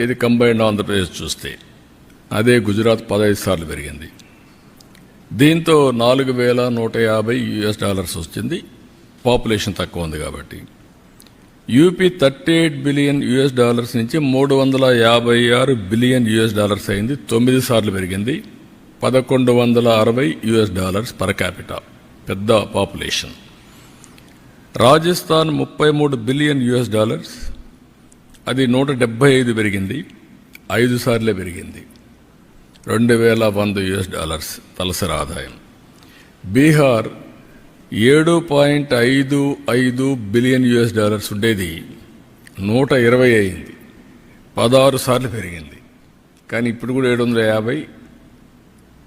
ఇది కంబైన్డ్ ఆంధ్రప్రదేశ్ చూస్తే అదే గుజరాత్ పదహైదు సార్లు పెరిగింది. దీంతో నాలుగు వేల నూట యాభై యుఎస్ డాలర్స్ వచ్చింది. పాపులేషన్ తక్కువ ఉంది కాబట్టి. UP thirty eight billion US dollars నుంచి మూడు వందల యాభై ఆరు బిలియన్ యుఎస్ డాలర్స్ అయింది. తొమ్మిది సార్లు పెరిగింది. పదకొండు వందల అరవై యుఎస్ డాలర్స్ పర్ క్యాపిటల్ పెద్ద పాపులేషన్. రాజస్థాన్ ముప్పై మూడు బిలియన్ యుఎస్ డాలర్స్. అది నూట డెబ్భై ఐదు పెరిగింది. ఐదు సార్లే పెరిగింది. రెండు వేల వంద యుఎస్ డాలర్స్ తలసరి ఆదాయం. బీహార్ ఏడు పాయింట్ ఐదు ఐదు బిలియన్ యుఎస్ డాలర్స్ ఉండేది. నూట ఇరవై అయింది. పదహారు సార్లు పెరిగింది. కానీ ఇప్పుడు కూడా ఏడు వందల యాభై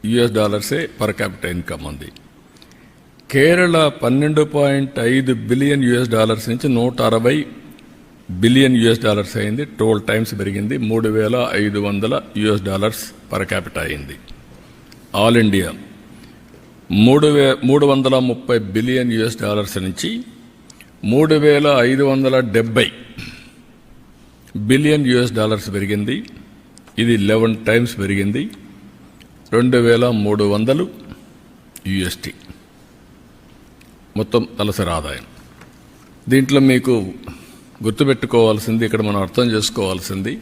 యుఎస్ డాలర్సే పర్ క్యాపిటల్ ఇన్కమ్ ఉంది. కేరళ పన్నెండు పాయింట్ ఐదు బిలియన్ యుఎస్ డాలర్స్ నుంచి నూట అరవై బిలియన్ యుఎస్ డాలర్స్ అయింది ట్వెల్వ్ టైమ్స్ పెరిగింది మూడు వేల ఐదు వందల యుఎస్ డాలర్స్ పర్ క్యాపిటల్ అయింది. ఆల్ ఇండియా మూడు వే మూడు వందల ముప్పై బిలియన్ యుఎస్ డాలర్స్ నుంచి మూడు వేల ఐదు వందల డెబ్బై బిలియన్ యుఎస్ డాలర్స్ పెరిగింది. ఇది లెవెన్ టైమ్స్ పెరిగింది రెండు వేల మూడు వందలు యుఎస్టీ. మొత్తం తలసరి ఆదాయం. దీంట్లో మీకు గుర్తుపెట్టుకోవాల్సింది ఇక్కడ మనం అర్థం చేసుకోవాల్సింది.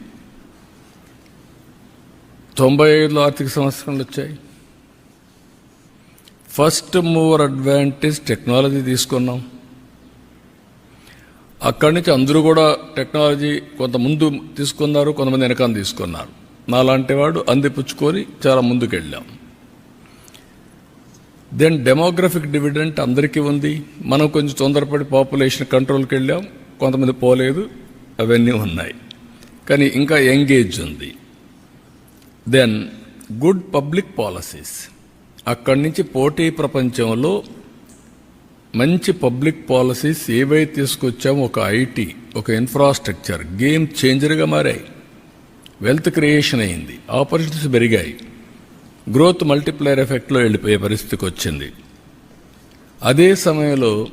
తొంభై ఐదులో ఆర్థిక సంవత్సరాలు వచ్చాయి. ఫస్ట్ మూవర్ అడ్వాంటేజ్ టెక్నాలజీ తీసుకున్నాం. అక్కడి నుంచి అందరూ కూడా టెక్నాలజీ కొంత ముందు తీసుకున్నారు కొంతమంది వెనకాల తీసుకున్నారు. నాలాంటి వాడు అందిపుచ్చుకొని చాలా ముందుకెళ్ళాం. దెన్ డెమోగ్రఫిక్ డివిడెంట్ అందరికీ ఉంది. మనం కొంచెం తొందరపడి పాపులేషన్ కంట్రోల్కి వెళ్ళాం కొంతమంది పోలేదు అవన్నీ ఉన్నాయి. కానీ ఇంకా ఎంగేజ్ ఉంది. దెన్ గుడ్ పబ్లిక్ పాలసీస్ అక్కడి నుంచి పోటీ ప్రపంచంలో మంచి పబ్లిక్ పాలసీస్ ఏవైతే తీసుకొచ్చామో ఒక ఐటీ ఒక ఇన్ఫ్రాస్ట్రక్చర్ గేమ్ చేంజర్గా మారాయి. వెల్త్ క్రియేషన్ అయింది. ఆపర్చునిటీస్ పెరిగాయి. గ్రోత్ మల్టిప్లైర్ ఎఫెక్ట్లో వెళ్ళిపోయే పరిస్థితికి వచ్చింది. అదే సమయంలో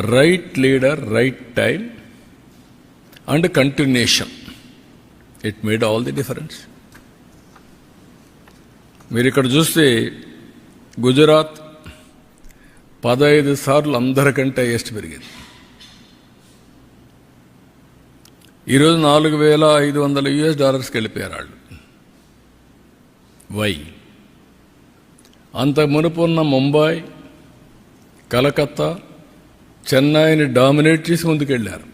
right leader right time and continuation it made all the difference మీరు ఇక్కడ చూస్తే గుజరాత్ పదహైదు సార్లు అందరికంటే హైయెస్ట్ పెరిగింది. ఈరోజు నాలుగు వేల ఐదు వందల యుఎస్ డాలర్స్కి వెళ్ళిపోయారు వాళ్ళు. వై? అంత మునుపున్న ముంబై కలకత్తా చెన్నైని డామినేట్ చేసి ముందుకెళ్ళారు.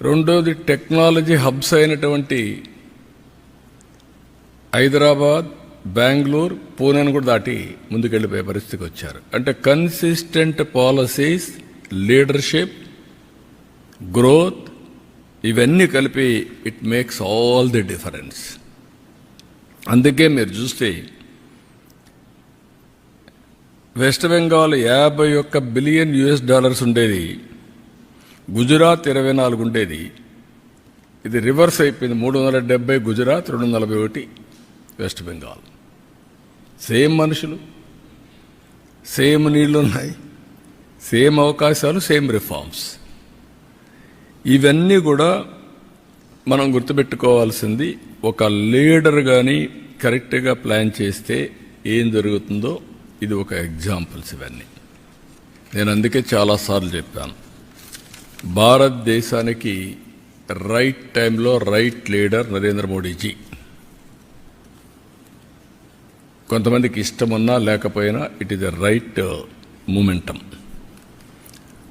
రెండోది టెక్నాలజీ హబ్స్ అయినటువంటి హైదరాబాద్ బెంగళూరు పూణేను కూడా దాటి ముందుకెళ్ళిపోయే పరిస్థితికి వచ్చారు. అంటే కన్సిస్టెంట్ పాలసీస్ లీడర్షిప్ గ్రోత్ ఇవన్నీ కలిపి it makes all the difference అందుకే మీరు చూస్తే వెస్ట్ బెంగాల్ యాభై ఒక్క బిలియన్ యుఎస్ డాలర్స్ ఉండేది. గుజరాత్ ఇరవై నాలుగు ఉండేది. ఇది రివర్స్ అయిపోయింది మూడు వందల డెబ్బై గుజరాత్ రెండు వందల నలభై ఒకటి వెస్ట్ బెంగాల్. సేమ్ మనుషులు సేమ్ నీళ్ళు ఉన్నాయి సేమ్ అవకాశాలు సేమ్ రిఫార్మ్స్. ఇవన్నీ కూడా మనం గుర్తుపెట్టుకోవాల్సింది ఒక లీడర్ కానీ కరెక్ట్గా ప్లాన్ చేస్తే ఏం జరుగుతుందో ఇది ఒక ఎగ్జాంపుల్స్ ఇవన్నీ. నేను అందుకే చాలాసార్లు చెప్పాను. భారతదేశానికి రైట్ టైంలో రైట్ లీడర్ నరేంద్ర మోడీజీ. కొంతమందికి ఇష్టమున్నా లేకపోయినా it is the right momentum.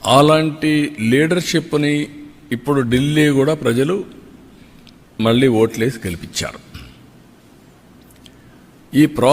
అలాంటి లీడర్షిప్ని ఇప్పుడు ఢిల్లీ కూడా ప్రజలు మళ్ళీ ఓట్లేసి గెలిపించారు. ఈ ప్రా